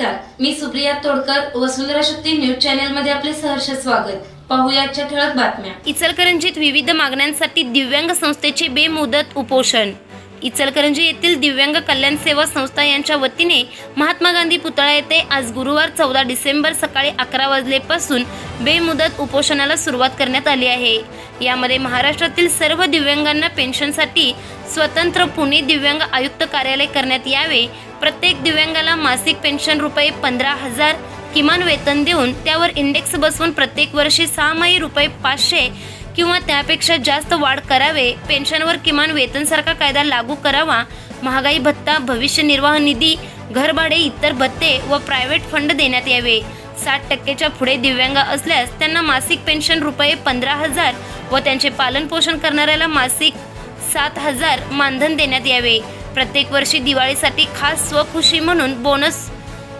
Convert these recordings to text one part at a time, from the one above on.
नमस्कार. मी सुप्रिया तोडकर वसुंधरा शक्ती न्यूज चॅनलमध्ये आपले सहर्ष स्वागत. पाहुयाच्या ठळक बातम्या. इचलकरंजीत विविध मागण्यांसाठी दिव्यांग संस्थेचे बेमुदत उपोषण. इचलकरंजी येथील दिव्यांग कल्याण सेवा संस्था यांच्या वतीने महात्मा गांधी पुतळा येथे आज गुरुवार चौदा डिसेंबर सकाळी अकरा वाजलेपासून बेमुदत उपोषणाला सुरुवात करण्यात आली आहे. यामध्ये महाराष्ट्रातील सर्व दिव्यांगांना पेन्शनसाठी स्वतंत्र पुणे दिव्यांग आयुक्त कार्यालय करण्यात यावे प्रत्येक दिव्यांगाला मासिक पेन्शन रुपये पंधरा हजार किमान वेतन देऊन त्यावर इंडेक्स बसवून प्रत्येक वर्षी सहामाही रुपये पाचशे किंवा त्यापेक्षा जास्त वाढ करावे. पेन्शनवर किमान वेतनसारखा कायदा लागू करावा. महागाई भत्ता भविष्य निर्वाह निधी घरभाडे इतर भत्ते व प्रायव्हेट फंड देण्यात यावे. साठ टक्केच्या पुढे दिव्यांग असल्यास त्यांना मासिक पेन्शन रुपये पंधरा हजार व त्यांचे पालनपोषण करणाऱ्याला मासिक सात हजार मानधन देण्यात यावे. प्रत्येक वर्षी दिवाळीसाठी खास स्वखुशी म्हणून बोनस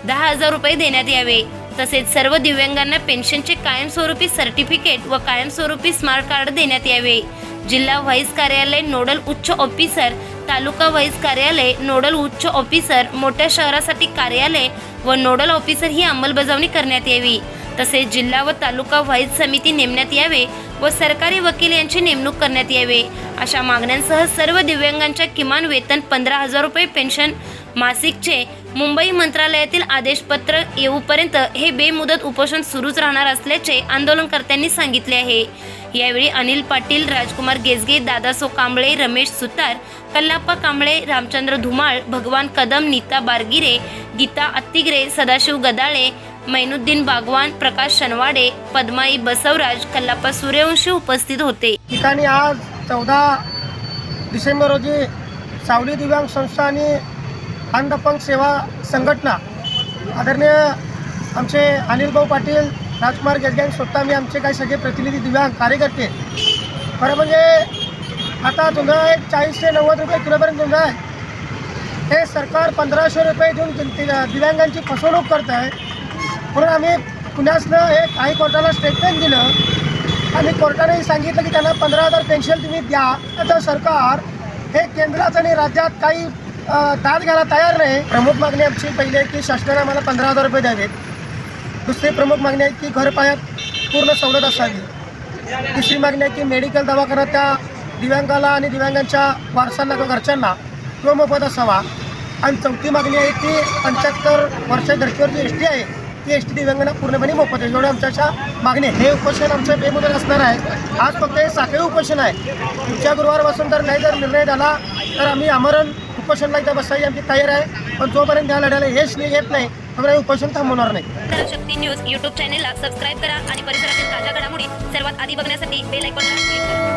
दहा हजार रुपये देण्यात यावे. तसेच सर्व दिव्यांगांना पेन्शनचे कायमस्वरूपी सर्टिफिकेट व कायमस्वरूपी स्मार्ट कार्ड देण्यात यावे. जिल्हा व्हाईस कार्यालय नोडल उच्च ऑफिसर तालुका व्हाईस कार्यालय नोडल उच्च ऑफिसर मोठ्या शहरासाठी कार्यालय व नोडल ऑफिसर ही अंमलबजावणी करण्यात यावी. तसेच जिल्हा व तालुका व्हाईस समिती नेमण्यात यावे व सरकारी वकील यांची नेमणूक करण्यात यावे. अशा मागण्यांसह सर्व दिव्यांगांच्या किमान वेतन पंधरा हजार रुपये पेन्शन मासिकचे मुंबई मंत्रालयातील आदेशपत्र येऊपर्यंत हे बेमुदत उपोषण सुरूच राहणार असल्याचे आंदोलनकर्त्यांनी सांगितले आहे. यावेळी अनिल पाटील राजकुमार गेजगे दादासो कांबळे रमेश सुतार कल्लाप्पा कांबळे रामचंद्र धुमाळ भगवान कदम नीता बारगिरे गीता अत्तिगरे सदाशिव गदाळे मैनुद्दीन बागवान प्रकाश शनवाडे पद्माई बसवराज कल्लापा सूर्यवंशी उपस्थित होते. ठिकाणी आज चौदा डिसेंबर रोजी सावली दिव्यांग संस्था आणि अंधपंग सेवा संघटना आदरणीय आमचे अनिलभाऊ पाटील राजकुमार गेजगे स्वतः मी आमचे काही सगळे प्रतिनिधी दिव्यांग कार्यकर्ते. खरं म्हणजे आता जुनं एक चाळीस ते नव्वद रुपये किलोपर्यंत जुनं आहे. हे सरकार पंधराशे रुपये देऊन दिव्यांगांची फसवणूक करत आहे. म्हणून आम्ही पुण्यासनं एक हायकोर्टाला स्टेटमेंट दिलं. आणि कोर्टाने सांगितलं की त्यांना पंधरा हजार पेन्शन तुम्ही द्या. तर सरकार हे केंद्रात आणि राज्यात काही दाद घ्यायला तयार नाही. प्रमुख मागणी आमची पहिली आहे की शासनाने आम्हाला पंधरा हजार रुपये द्यावेत. दुसरी प्रमुख मागणी आहे की घरपायात पूर्ण सवलत असावी. तिसरी मागणी आहे की मेडिकल दवाखाना त्या दिव्यांगाला आणि दिव्यांगांच्या वारसांना किंवा घरच्यांना किंवा मोफत असावा. आणि चौथी मागणी आहे की पंच्याहत्तर वर्षाच्या धर्तीवर जी एस टी आहे. ती एस टी दिव्यांगांना पूर्णपणे मोफत आहे. एवढ्या आमच्या अशा मागणी हे उपोषण आमचं बेमुदत असणार आहे. आज फक्त हे साखळी उपोषण आहे. पुढच्या गुरुवारपासून जर नाही जर निर्णय झाला तर आम्ही आमरण उपोषणला इथं बसायची आमची तयार आहे. पण जोपर्यंत या लढ्याला यश नाही येत नाही तोपर्यंत हे उपोषण थांबवणार नाही. शक्ती न्यूज यूट्यूब चॅनेलला सबस्क्राईब करा आणि परिसरातील ताज्या घडामोडी सर्वात आधी बघण्यासाठी बेल आयकॉनला